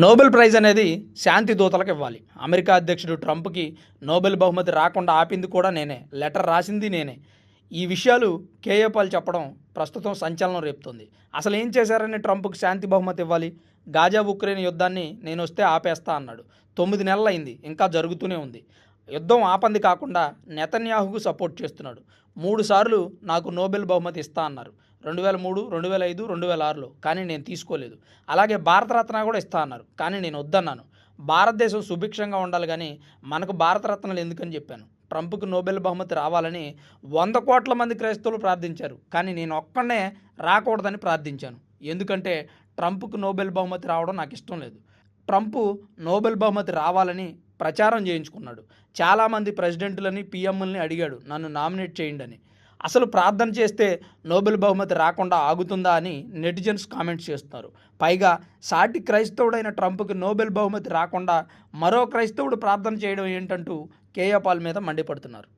Nobel prize అనేది శాంతి దూతలకు ఇవ్వాలి. America అధ్యక్షుడు ట్రంప్కి నోబెల్ బహుమతి రాకుండా ఆపింది కూడా నేనే. లెటర్ రాసింది నేనే. ఈ విషయాలు కేఏ పాల్ చెప్పడం ప్రస్తుతం సంచలనం రేపుతోంది. అసలు ఏం చేశారని ట్రంప్కి శాంతి బహుమతి ఇవ్వాలి? గాజా ఉక్రెయిన్ యుద్ధాన్ని నేను వస్తే ఆపేస్తా అన్నాడు. తొమ్మిది నెలలు అయింది ఇంకా జరుగుతూనే ఉంది. యుద్ధం ఆపంది కాకుండా నెతన్యాహుకు సపోర్ట్ చేస్తున్నాడు. మూడు సార్లు నాకు నోబెల్ బహుమతి ఇస్తా అన్నారు. రెండు వేల మూడు రెండు వేల ఐదు రెండు వేల ఆరులో. కానీ నేను తీసుకోలేదు. అలాగే భారతరత్న కూడా ఇస్తా అన్నారు. కానీ నేను వద్దన్నాను. భారతదేశం సుభిక్షంగా ఉండాలి కానీ మనకు భారతరత్నాలు ఎందుకని చెప్పాను? ట్రంప్కు నోబెల్ బహుమతి రావాలని వంద కోట్ల మంది క్రైస్తవులు ప్రార్థించారు. కానీ నేను ఒక్కనే రాకూడదని ప్రార్థించాను. ఎందుకంటే ట్రంప్కు నోబెల్ బహుమతి రావడం నాకు ఇష్టం లేదు. ట్రంప్ నోబెల్ బహుమతి రావాలని ప్రచారం చేయించుకున్నాడు. చాలామంది ప్రెసిడెంట్లని పిఎంఎల్ని అడిగాడు నన్ను నామినేట్ చేయండి అని అసలు ప్రార్థన చేస్తే నోబెల్ బహుమతి రాకుండా ఆగుతుందా అని నెటిజన్స్ కామెంట్స్ చేస్తున్నారు. పైగా సాటి క్రైస్తవుడైన ట్రంప్కి నోబెల్ బహుమతి రాకుండా మరో క్రైస్తవుడు ప్రార్థన చేయడం ఏంటంటూ కేఏ పాల్ మీద మండిపడుతున్నారు.